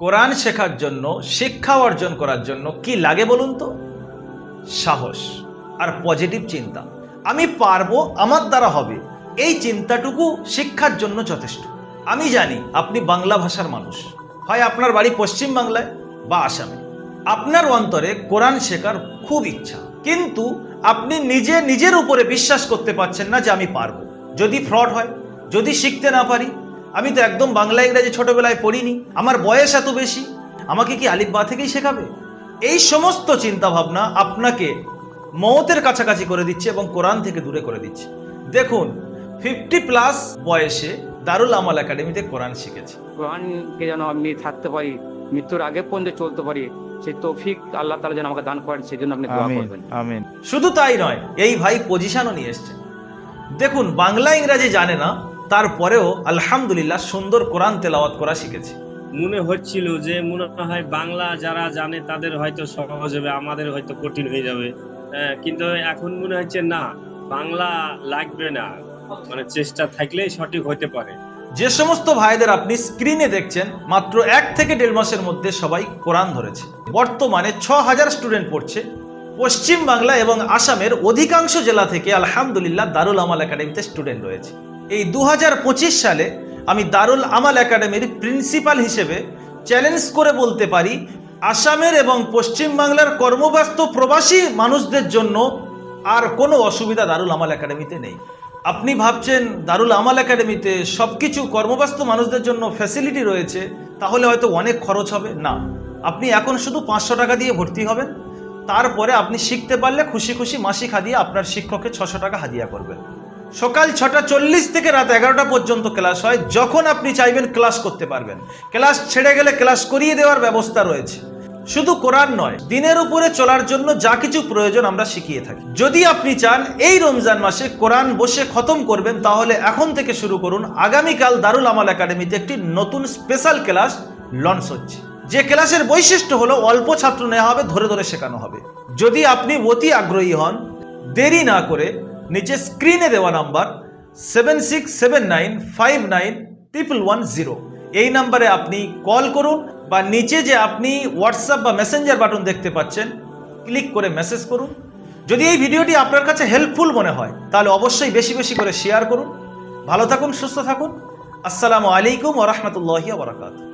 কোরআন শেখার জন্য, শিক্ষা অর্জন করার জন্য কি লাগে বলুন তো? সাহস আর পজিটিভ চিন্তা। আমি পারব, আমার দ্বারা হবে। এই চিন্তাটুকু শিক্ষার জন্য যথেষ্ট। আমি জানি আপনি বাংলা ভাষার মানুষ। হয় আপনার বাড়ি পশ্চিম বাংলায় বা আসামে। আপনার অন্তরে কোরআন শেখার খুব ইচ্ছা। কিন্তু আপনি নিজে, নিজের উপরে বিশ্বাস করতে পারছেন না যে আমি পারব। যদি ফ্রড হয়, যদি শিখতে না পারি আমি তো একদম বাংলা ইংরেজি ছোটবেলায় পড়িনি। আমার বয়স এত বেশি আমাকে কি আলিফ বা থেকেই শেখাবে? এই সমস্ত চিন্তা ভাবনা আপনাকে মৌতের কাছাকাছি করে দিচ্ছে এবং কোরআন থেকে দূরে করে দিচ্ছে। দেখুন ফিফটি প্লাস বয়সে দারুল আমাল একাডেমিতে কোরআন শিখেছে। কোরআনকে যেন আমি থাকতে পারি মৃত্যুর আগে পর্যন্ত চলতে পারি সেই তৌফিক আল্লাহ তালা যেন আমাকে দান করেন সেই জন্য আপনি দোয়া আমিন করবেন। আমিন। শুধু তাই নয় এই ভাই পজিশনও নিয়ে এসছে। দেখুন বাংলা ইংরাজি জানে না তারপরেও আলহামদুলিল্লাহ সুন্দর কোরআন তেলাওয়াত করা শিখেছে। মনে হচ্ছিল যে মনে হয় বাংলা যারা জানে তাদের হয়তো সহজ হবে আমাদের হয়তো কঠিন হয়ে যাবে। হ্যাঁ, কিন্তু এখন মনে হচ্ছে না বাংলা লাগবে না। মানে চেষ্টা থাকলেই সঠিক হতে পারে। যে সমস্ত ভাইদের আপনি স্ক্রিনে দেখছেন মাত্র এক থেকে দেড় মাসের মধ্যে সবাই কোরআন ধরেছে। বর্তমানে ছ হাজার স্টুডেন্ট পড়ছে। পশ্চিম বাংলা এবং আসামের অধিকাংশ জেলা থেকে আলহামদুলিল্লাহ দারুল আমাল একাডেমিতে স্টুডেন্ট রয়েছে। এই দু হাজার পঁচিশ সালে আমি দারুল আমাল একাডেমির প্রিন্সিপাল হিসেবে চ্যালেঞ্জ করে বলতে পারি, আসামের এবং পশ্চিম বাংলার কর্মব্যস্ত প্রবাসী মানুষদের জন্য আর কোনো অসুবিধা দারুল আমাল একাডেমিতে নেই। আপনি ভাবছেন দারুল আমাল একাডেমিতে সব কিছু কর্মব্যস্ত মানুষদের জন্য ফ্যাসিলিটি রয়েছে, তাহলে হয়তো অনেক খরচ হবে। না, আপনি এখন শুধু পাঁচশো টাকা দিয়ে ভর্তি হবেন, তারপরে আপনি শিখতে পারলে খুশি খুশি মাসিক হাদিয়া আপনার শিক্ষককে ছশো টাকা হাদিয়া করবেন। সকাল ছটা চল্লিশ থেকে রাত এগারোটা পর্যন্ত ক্লাস হয়, যখন আপনি চাইবেন ক্লাস করতে পারবেন। ক্লাস ছেড়ে গেলে ক্লাস করিয়ে দেওয়ার ব্যবস্থা রয়েছে। শুধু কোরআন নয়, দিনের উপরে চলার জন্য যা কিছু প্রয়োজন আমরা শিখিয়ে থাকি। যদি আপনি চান এই রমজান মাসে কোরআন বসে খতম করবেন, তাহলে এখন থেকে শুরু করুন আগামীকাল দারুল আমাল একাডেমিতে একটি নতুন স্পেশাল ক্লাস লঞ্চ হচ্ছে। যে ক্লাসের বৈশিষ্ট্য হলো, অল্প ছাত্র নেওয়া হবে, ধরে ধরে শেখানো হবে। যদি আপনি অতি আগ্রহী হন, দেরি না করে নিচে স্ক্রিনে দেওয়া number seven six seven nine five nine triple one zero এই নাম্বারে আপনি কল করুন বা নিচে যে আপনি হোয়াটসঅ্যাপ বা মেসেঞ্জার বাটন দেখতে পাচ্ছেন ক্লিক করে মেসেজ করুন। যদি এই ভিডিওটি আপনার কাছে হেল্পফুল মনে হয়, তাহলে অবশ্যই বেশি বেশি করে শেয়ার করুন। ভালো থাকুন, সুস্থ থাকুন। আসসালামু আলাইকুম ওরহমতুল্লাহি বারাকাতুহু।